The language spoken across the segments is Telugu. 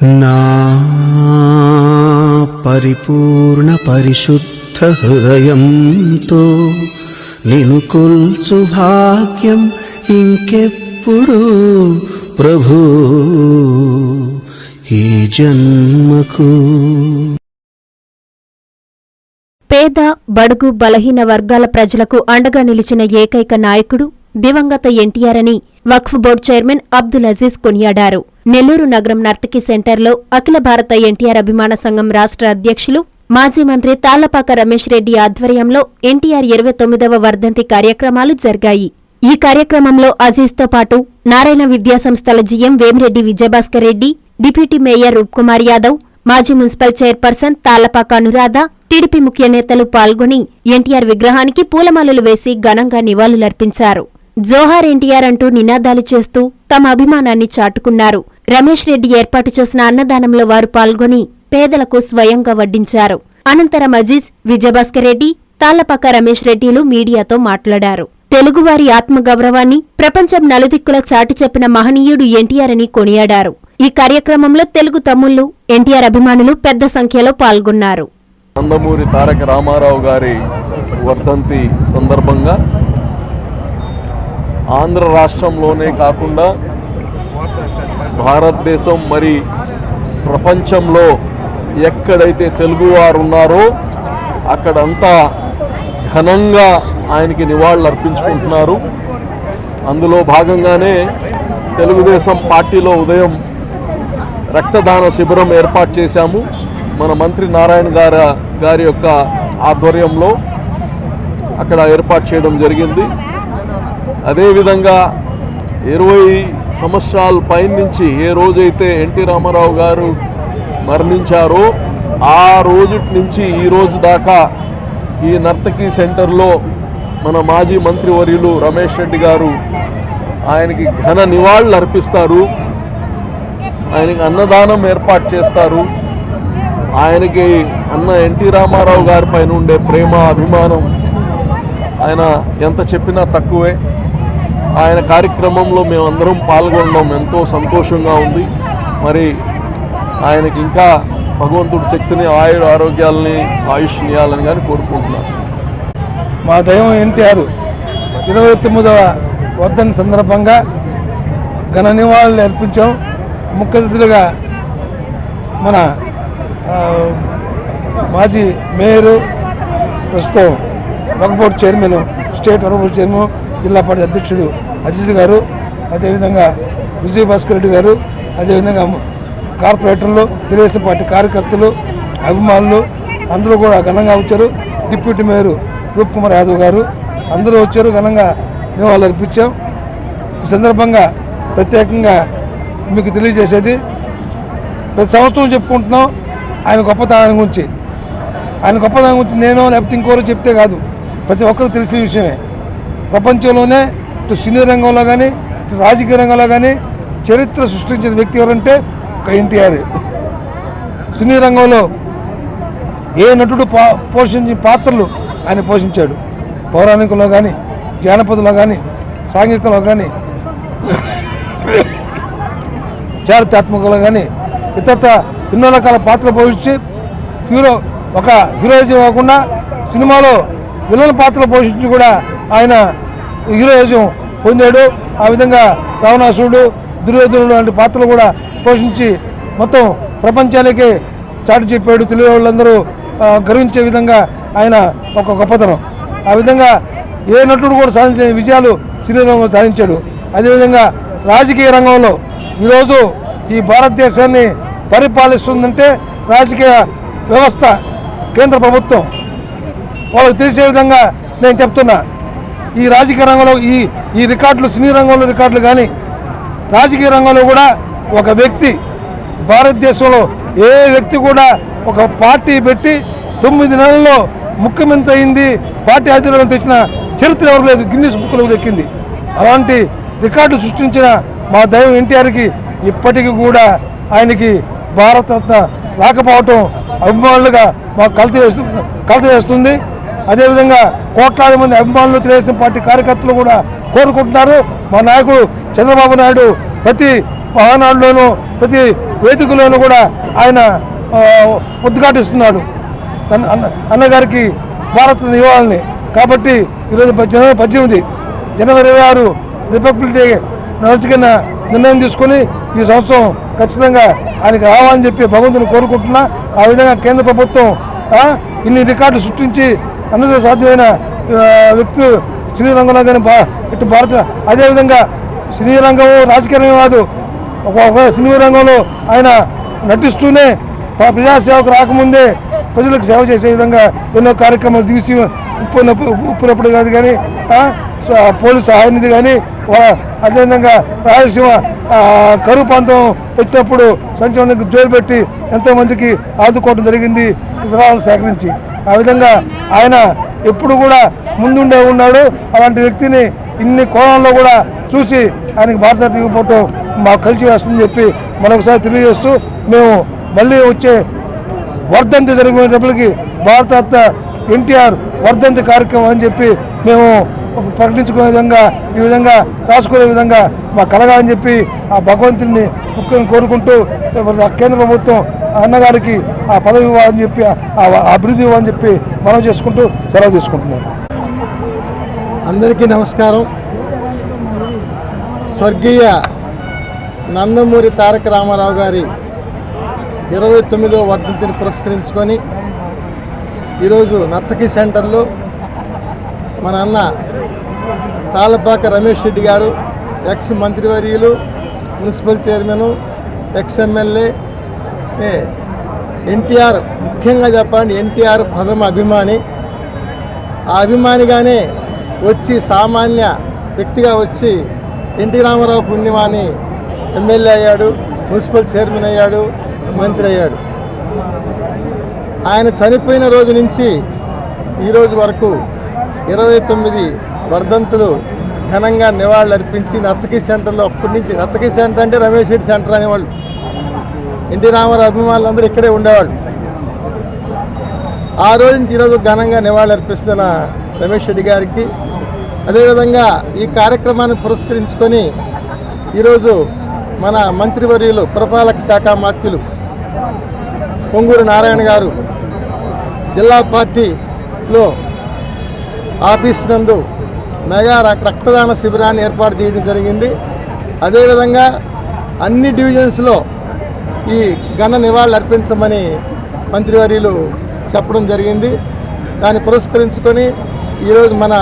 నా పరిపూర్ణ పరిశుద్ధ హృదయంతో నిను కొల్చు భాగ్యం ఇంకెప్పుడు ప్రభు. ఈ జన్మకు పేద బడుగు బలహీన వర్గాల ప్రజలకు అండగా నిలిచిన ఏకైక నాయకుడు దివంగత ఎన్టీఆర్ అని వక్ఫ్ బోర్డు చైర్మన్ అబ్దుల్ అజీజ్ కొనియాడారు. నెల్లూరు నగరం నర్తకి సెంటర్లో అఖిల భారత ఎన్టీఆర్ అభిమాన సంఘం రాష్ట్ర అధ్యక్షులు మాజీ మంత్రి తాళ్ళపాక రమేష్ రెడ్డి ఆధ్వర్యంలో ఎన్టీఆర్ ఇరవై తొమ్మిదవ వర్ధంతి కార్యక్రమాలు జరిగాయి. ఈ కార్యక్రమంలో అజీజ్తో పాటు నారాయణ విద్యాసంస్థల GM Vemireddy Vijayabhaskar Reddy deputy mayor Roopkumar Yadav మాజీ municipal chairperson Tallapaka Anuradha TDP ముఖ్య నేతలు పాల్గొని ఎన్టీఆర్ విగ్రహానికి పూలమాలలు వేసి ఘనంగా నివాళులర్పించారు. జోహార్ ఎన్టీఆర్ అంటూ నినాదాలు చేస్తూ తమ అభిమానాన్ని చాటుకున్నారు. రమేష్ రెడ్డి ఏర్పాటు చేసిన అన్నదానంలో వారు పాల్గొని పేదలకు స్వయంగా వడ్డించారు. అనంతరం అజీజ్ విజయభాస్కర్ రెడ్డి తాళ్ళపాక రమేష్ రెడ్డిలు మీడియాతో మాట్లాడారు. తెలుగువారి ఆత్మగౌరవాన్ని ప్రపంచం నలుదిక్కుల చాటి చెప్పిన మహనీయుడు ఎన్టీఆర్ అని కొనియాడారు. ఈ కార్యక్రమంలో తెలుగు తమ్ముళ్ళు ఎన్టీఆర్ అభిమానులు పెద్ద సంఖ్యలో పాల్గొన్నారు. నందమూరి తారక రామారావు గారి వర్ధంతి సందర్భంగా ఆంధ్ర రాష్ట్రంలోనే కాకుండా భారతదేశం మరి ప్రపంచంలో ఎక్కడైతే తెలుగువారు ఉన్నారో అక్కడంతా ఘనంగా ఆయనకి నివాళులు అర్పించుకుంటున్నారు. అందులో భాగంగానే తెలుగుదేశం పార్టీలో ఉదయం రక్తదాన శిబిరం ఏర్పాటు చేశాము. మన మంత్రి నారాయణ గారి గారి యొక్క ఆధ్వర్యంలో అక్కడ ఏర్పాటు చేయడం జరిగింది. అదేవిధంగా ఇరవై సంవత్సరాల పైనుంచి ఏ రోజైతే ఎన్టీ రామారావు గారు మరణించారో ఆ రోజు నుంచి ఈ రోజు దాకా ఈ నర్తకి సెంటర్లో మన మాజీ మంత్రివర్యులు రమేష్ రెడ్డి గారు ఆయనకి ఘన నివాళులు అర్పిస్తారు. ఆయనకి అన్నదానం ఏర్పాటు చేస్తారు. ఆయనకి అన్న ఎన్టీ రామారావు గారి పైన ఉండే ప్రేమ అభిమానం ఆయన ఎంత చెప్పినా తక్కువే. ఆయన కార్యక్రమంలో మేమందరం పాల్గొనడం ఎంతో సంతోషంగా ఉంది. మరి ఆయనకి ఇంకా భగవంతుడి శక్తిని ఆయుర ఆరోగ్యాలని ఆయుష్నియాలని కానీ కోరుకుంటున్నాను మా దైవం ఎన్టీఆర్ ఇరవై తొమ్మిదవ వర్ధన్ సందర్భంగా ఘన నివాళులు అర్పించాం. ముఖ్య అతిథులుగా మన మాజీ మేయరు ప్రస్తుతం వక్బోర్డ్ చైర్మన్ స్టేట్ వక్బోర్డ్ చైర్మన్ జిల్లా పార్టీ అధ్యక్షుడు అజిత్ గారు అదేవిధంగా విజయ్ భాస్కర్ రెడ్డి గారు అదేవిధంగా కార్పొరేటర్లు తెలుగుదేశం పార్టీ కార్యకర్తలు అభిమానులు అందరూ కూడా ఘనంగా వచ్చారు. డిప్యూటీ మేయర్ రూప్ కుమార్ యాదవ్ గారు అందరూ వచ్చారు ఘనంగా నివాళులు అర్పించాం. ఈ సందర్భంగా ప్రత్యేకంగా మీకు తెలియజేసేది ప్రతి సంవత్సరం చెప్పుకుంటున్నాం ఆయన గొప్పతనం గురించి. ఆయన గొప్పతనం గురించి నేను లేకపోతే ఇంకోరు చెప్తే కాదు. ప్రతి ఒక్కరికి తెలిసిన విషయమే. ప్రపంచంలోనే ఇటు సినీ రంగంలో కానీ ఇటు రాజకీయ రంగంలో కానీ చరిత్ర సృష్టించిన వ్యక్తి ఎవరంటే ఒక ఎన్టీఆర్. సినీ రంగంలో ఏ నటుడు పా పోషించిన పాత్రలు ఆయన పోషించాడు. పౌరాణికంలో కానీ జానపదలో కానీ సాంఘికంలో కానీ చారిత్రాత్మకంలో కానీ ఇతరత ఎన్నో రకాల పాత్రలు పోషించి హీరో ఒక హీరోయిజం కాకుండా సినిమాలో విలన్ పాత్రలు పోషించి కూడా ఆయన హీరోయిజం పొందాడు. ఆ విధంగా రావణాసురుడు దుర్యోధనుడు లాంటి పాత్రలు కూడా పోషించి మొత్తం ప్రపంచానికి చాటి చెప్పాడు. తెలుగు వాళ్ళందరూ గర్వించే విధంగా ఆయన ఒక గొప్పతనం. ఆ విధంగా ఏ నటుడు కూడా సాధించిన విజయాలు సినిమాలో సాధించాడు. అదేవిధంగా రాజకీయ రంగంలో ఈరోజు ఈ భారతదేశాన్ని పరిపాలిస్తుందంటే రాజకీయ వ్యవస్థ కేంద్ర ప్రభుత్వం. వాళ్ళకి తెలిసే విధంగా నేను చెప్తున్నా. ఈ రాజకీయ రంగంలో ఈ ఈ రికార్డులు సినీ రంగంలో రికార్డులు కానీ రాజకీయ రంగంలో కూడా ఒక వ్యక్తి భారతదేశంలో ఏ వ్యక్తి కూడా ఒక పార్టీ పెట్టి తొమ్మిది నెలల్లో ముఖ్యమంత్రి అయింది పార్టీ అధికారులను తెచ్చిన చరిత్ర ఎవరు లేదు గిన్నీస్ బుక్లో ఎక్కింది. అలాంటి రికార్డు సృష్టించిన మా దైవం ఎన్టీఆర్కి ఇప్పటికీ కూడా ఆయనకి భారతరత్న రాకపోవటం అభిమానులుగా మాకు కలత వేస్తు కలత వేస్తుంది. అదేవిధంగా కోట్లాది మంది అభిమానులు తెలుగుదేశం పార్టీ కార్యకర్తలు కూడా కోరుకుంటున్నారు. మా నాయకుడు చంద్రబాబు నాయుడు ప్రతి వాహనాల్లోనూ ప్రతి వేదికలోనూ కూడా ఆయన ఉద్ఘాటిస్తున్నాడు. అన్న అన్నగారికి భారత నివాళిని. కాబట్టి ఈరోజు జనవరి పద్దెనిమిది జనవరి ఇరవై ఆరు రిపబ్లిక్ డే నడుచుకున్న నిర్ణయం తీసుకొని ఈ సంవత్సరం ఖచ్చితంగా ఆయనకి రావాలని చెప్పి భగవంతుని కోరుకుంటున్నా. ఆ విధంగా కేంద్ర ప్రభుత్వం ఇన్ని రికార్డులు సృష్టించి అన్నది సాధ్యమైన వ్యక్తులు సినీ రంగంలో కానీ భా ఇటు భారత అదేవిధంగా సినీ రంగం రాజకీయం కాదు ఒక సినీ రంగంలో ఆయన నటిస్తూనే ప్రజాసేవకు రాకముందే ప్రజలకు సేవ చేసే విధంగా ఎన్నో కార్యక్రమాలు దిగుసి ఉప్పునప్పుడు ఉప్పునప్పుడు కాదు కానీ పోలీసు సహాయ నిధి కానీ అదేవిధంగా రాయలసీమ కరువు ప్రాంతం వచ్చినప్పుడు సంచలనానికి జోలు పెట్టి ఎంతోమందికి ఆదుకోవడం జరిగింది వివరాలు సేకరించి. ఆ విధంగా ఆయన ఎప్పుడు కూడా ముందుండే ఉన్నాడు. అలాంటి వ్యక్తిని ఇన్ని కోణాల్లో కూడా చూసి ఆయనకి భారతరత్న ఇవ్వటం మాకు కలిసి వేస్తుందని చెప్పి మరొకసారి తెలియజేస్తూ మేము మళ్ళీ వచ్చే వర్ధంతి జరిగినప్పటికీ భారత ఎన్టీఆర్ వర్ధంతి కార్యక్రమం అని చెప్పి మేము ప్రకటించుకునే విధంగా ఈ విధంగా రాసుకునే విధంగా మా కలగాలని చెప్పి ఆ భగవంతుని ముఖ్యంగా కోరుకుంటూ కేంద్ర ప్రభుత్వం ఆ అన్నగారికి ఆ పదవి ఇవ్వాలని చెప్పి ఆ ఆ అభివృద్ధి ఇవ్వాలని చెప్పి మనం చేసుకుంటూ సెలవు తీసుకుంటున్నాం అందరికీ నమస్కారం. స్వర్గీయ నందమూరి తారక రామారావు గారి ఇరవై తొమ్మిదో వర్ధంతిని పురస్కరించుకొని ఈరోజు నర్తకి సెంటర్లో మన అన్న తాళపాక రమేష్ రెడ్డి గారు ఎక్స్ మంత్రివర్యులు municipal chairman ex MLA NTR ముఖ్యంగా చెప్పండి ఎన్టీఆర్ ప్రథమ అభిమాని. ఆ అభిమానిగానే వచ్చి సామాన్య వ్యక్తిగా వచ్చి ఎన్టీ రామారావు పుణ్యమాని ఎమ్మెల్యే అయ్యాడు మున్సిపల్ చైర్మన్ అయ్యాడు మంత్రి అయ్యాడు. ఆయన చనిపోయిన రోజు నుంచి ఈరోజు వరకు ఇరవై తొమ్మిది వర్ధంతులు ఘనంగా నివాళులు అర్పించి నర్తకి సెంటర్లో అప్పటి నుంచి నర్తకి సెంటర్ అంటే రమేష్ రెడ్డి సెంటర్ అనేవాళ్ళు. ఎన్టీ రామారావు అభిమానులందరూ ఇక్కడే ఉండేవాళ్ళు. ఆ రోజు నుంచి ఈరోజు ఘనంగా నివాళులు అర్పిస్తున్న రమేష్ రెడ్డి గారికి. అదేవిధంగా ఈ కార్యక్రమాన్ని పురస్కరించుకొని ఈరోజు మన మంత్రివర్యులు పురపాలక శాఖ మాత్యులు పొంగూరు నారాయణ గారు జిల్లా పార్టీలో ఆఫీస్ నందు మెగా రక్తదాన శిబిరాన్ని ఏర్పాటు చేయడం జరిగింది. అదేవిధంగా అన్ని డివిజన్స్లో ఈ ఘన నివాళులు అర్పించమని మంత్రివర్యులు చెప్పడం జరిగింది. దాన్ని పురస్కరించుకొని ఈరోజు మన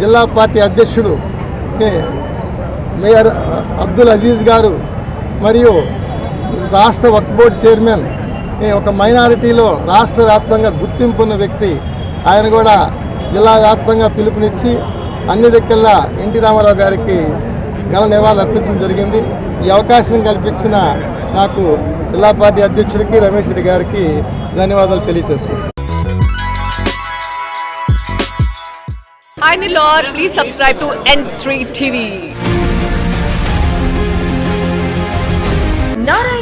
జిల్లా పార్టీ అధ్యక్షుడు మేయర్ అబ్దుల్ అజీజ్ గారు మరియు రాష్ట్ర వర్క్ బోర్డు చైర్మన్ ఒక మైనారిటీలో రాష్ట్ర వ్యాప్తంగా గుర్తింపు ఉన్న వ్యక్తి ఆయన కూడా జిల్లా వ్యాప్తంగా పిలుపునిచ్చి అన్ని దిక్కుల్లా ఎన్టీ రామారావు గారికి ఘన నివాళులు అర్పించడం జరిగింది. ఈ అవకాశం కల్పించిన నాకు జిల్లా పార్టీ అధ్యక్షుడికి రమేష్ రెడ్డి గారికి ధన్యవాదాలు తెలియజేసుకుంటాను Hi Nilor, please subscribe to N3 TV.